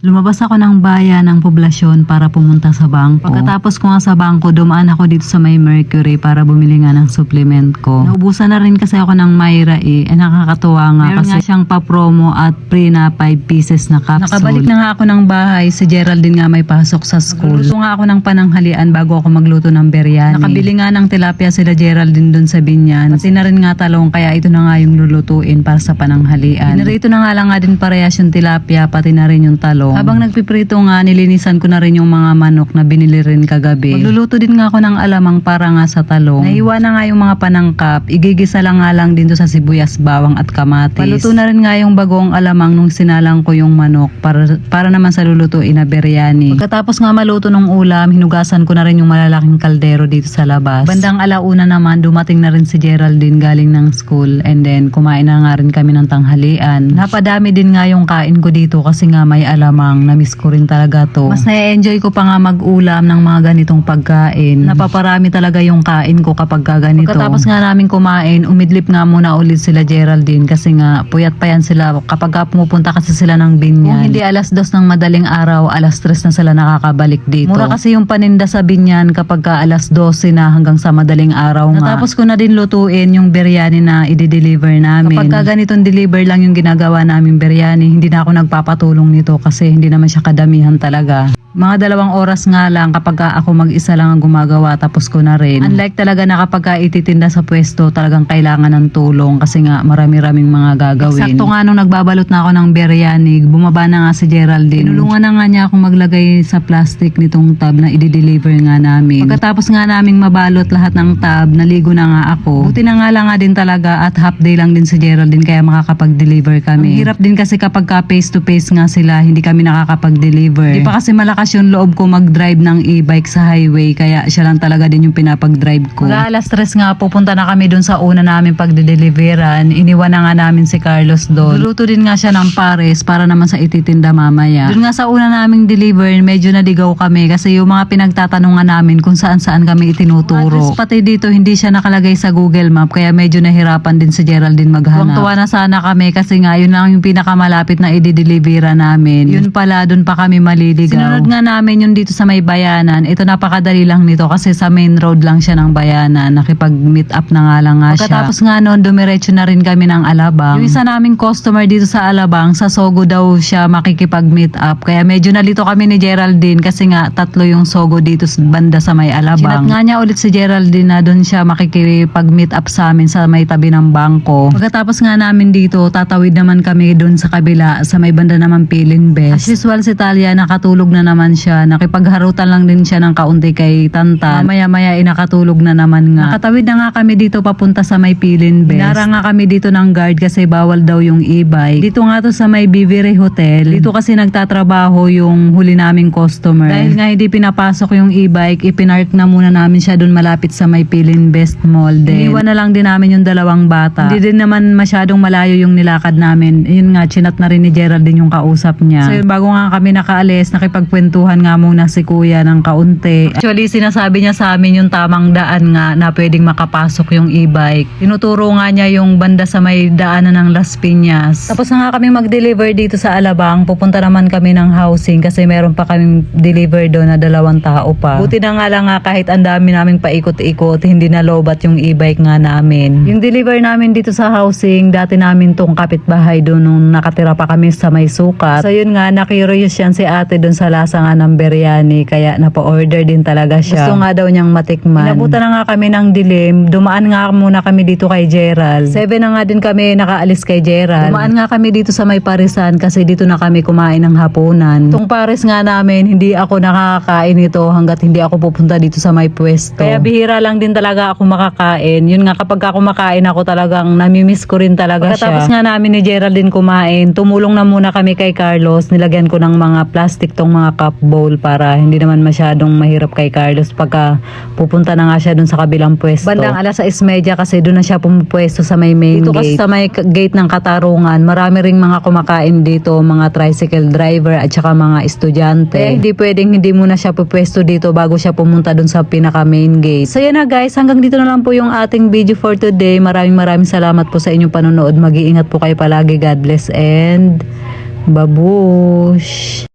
Lumabas ako ng bayan ng poblasyon para pumunta sa bangko. Pagkatapos ko nga sa bangko, dumaan ako dito sa may Mercury para bumili nga ng supplement ko. Naubusan na rin kasi ako ng Myra eh. Eh nakakatuwa nga Meron kasi nga siyang pa-promo at free na 5 pieces na capsule. Nakabalik na nga ako ng bahay. Si Geraldine nga may pasok sa school. Gusto nga ako ng pananghalian bago ako magluto ng biryani. Nakabili nga ng tilapia sila Geraldine dun sa binyan. Pati na rin nga talong kaya ito na nga yung lulutuin para sa pananghalian. Pinarito na nga lang nga din parehas yung tilapia pati na rin yung talong. Habang nagpiprito nga, nilinisan ko na rin yung mga manok na binili rin kagabi. Magluluto din nga ako ng alamang para nga sa talong. Naiwa na nga yung mga panangkap. Igigisa lang nga lang dito sa sibuyas, bawang at kamatis. Paluto na rin nga yung bagong alamang nung sinalang ko yung manok para, para naman sa lulutuin na biryani. Pagkatapos nga maluto ng ulam, hinugasan ko na rin yung malalaking kaldero dito sa labas. Bandang alauna naman, dumating na rin si Geraldine galing ng school and then kumain na nga rin kami ng tanghalian. Napadami din nga yung kain ko dito kasi nga may alamang. Namiss ko rin talaga to. Mas na-enjoy ko pa nga mag-ulam ng mga ganitong pagkain. Napaparami talaga yung kain ko kapag ka ganito. Pagkatapos nga namin kumain, umidlip nga muna ulit sila Geraldine kasi nga puyat pa yan sila kapag ka pumupunta kasi sila ng binyan. Kung hindi alas dos ng madaling araw, alas tres na sila nakakabalik dito. Mura kasi yung paninda sa binyan kapag ka alas 12 na hanggang sa madaling araw nga. Natapos ko na din lutuin yung biryani na i-deliver namin. Kapag ka ganitong deliver lang yung ginagawa naming biryani, hindi na ako nagpapatulong nito kasi hindi naman siya kadamihan talaga. Mga dalawang oras nga lang kapag ka ako mag-isa lang ang gumagawa tapos ko na rin. Unlike talaga na kapag ka ititinda sa pwesto talagang kailangan ng tulong kasi nga marami-raming mga gagawin. Eksakto nga nung nagbabalot na ako ng biryani, bumaba na nga si Geraldine. Tinulungan na nga niya akong maglagay sa plastic nitong tab na i-deliver nga namin. Pagkatapos nga naming mabalot lahat ng tab, naligo na nga ako. Buti na nga lang nga din talaga at half day lang din si Geraldine kaya makakapag-deliver kami. Ang hirap din kasi kapag ka face to face nga sila, hindi kami nakakapag-deliver. Di pa kasi malakas yung loob ko mag-drive ng e-bike sa highway kaya siya lang talaga din yung pinapag-drive ko. Mag alas stress nga pupunta na kami dun sa una namin pagde-deliveran. Iniwan na nga namin si Carlos doon. Luluto din nga siya ng pares para naman sa ititinda mamaya. Doon nga sa una naming deliver, medyo naligaw kami kasi yung mga pinagtatanungan namin kung saan saan kami itinuturo. At pati dito hindi siya nakalagay sa Google Map kaya medyo nahirapan din si Geraldine maghanap. Tuwa na sana kami kasi nga yun lang yung pinakamalapit na i-deliveran namin. Yun pala, doon pa kami maliligaw. Sinunod nga namin yun dito sa may bayanan. Ito napakadali lang nito kasi sa main road lang siya ng bayanan. Nakipag-meet up na nga lang nga siya. Pagkatapos nga noon, dumiretso na rin kami ng Alabang. Yung isa naming customer dito sa Alabang, sa Sogo daw siya makikipag-meet up. Kaya medyo nalito kami ni Geraldine kasi nga tatlo yung Sogo dito sa banda sa may Alabang. Sinat nga niya ulit si Geraldine na doon siya makikipag-meet up sa amin sa may tabi ng bangko. Pagkatapos nga namin dito, tatawid naman kami doon sa kabila sa may banda naman Pilin Best. As usual si Talia, nakatulog na naman siya. Nakipagharutan lang din siya ng kaunti kay Tantan. Maya-maya ay nakatulog na naman nga. Nakatawid na nga kami dito papunta sa may Pilin Best. Hinara nga kami dito ng guard kasi bawal daw yung e-bike. Dito nga to sa may Bivere Hotel. Dito kasi nagtatrabaho yung huli naming customer. Dahil nga hindi pinapasok yung e-bike, ipinark na muna namin siya doon malapit sa may Pilin Best Mall din. Iniwan na lang din namin yung dalawang bata. Hindi din naman masyadong malayo yung nilakad namin. Yun nga, chinat na rin ni Geraldine yung kausap niya. So yun, bago nga kami nakaalis, nakipagkwentuhan nga muna si kuya ng kaunti. Actually, sinasabi niya sa amin yung tamang daan nga na pwedeng makapasok yung e-bike. Tinuturo nga niya yung banda sa may daanan ng Las Piñas. Tapos na nga kami mag-deliver dito sa Alabang. Pupunta naman kami ng housing kasi meron pa kaming deliver doon na dalawang tao pa. Buti na nga lang nga kahit ang dami naming paikot-ikot, hindi na lobat yung e-bike nga namin. Yung deliver namin dito sa housing, dati namin tong kapitbahay doon nung nakatira pa kami sa may sukat. So yun nga, na-curious yan si ate doon sa lasa nga ng biryani, kaya napa-order din talaga siya. Gusto nga daw niyang matikman. Inabutan na nga kami ng dilim, dumaan nga muna kami dito kay Gerald. Seven na nga din kami nakaalis kay Gerald. Dumaan nga kami dito sa may parisan kasi dito na kami kumain ng hapunan. Itong pares nga namin, hindi ako nakakain ito hanggat hindi ako pupunta dito sa may pwesto. Kaya bihira lang din talaga ako makakain. Yun nga kapag ako makain ako talagang namimiss ko rin talaga Pagkatapos siya. nga namin ni Geraldine kumain, tumulong na muna kami kay Carlos. Nilagyan ko ng mga plastic tong mga cup bowl para hindi naman masyadong mahirap kay Carlos pagka pupunta na nga siya dun sa kabilang pwesto. Bandang alas 6.30 kasi dun na siya pumupwesto sa may main dito gate. Dito kasi sa may gate ng Katarungan, marami ring mga kumakain dito, mga tricycle driver at saka mga estudyante. Kaya hindi pwedeng hindi muna siya pupwesto dito bago siya pumunta dun sa pinaka main gate. So yan na guys, hanggang dito na lang po yung ating video for today. Maraming maraming salamat po sa inyong panonood. Mag-iingat po kayo palagi. God bless and babush!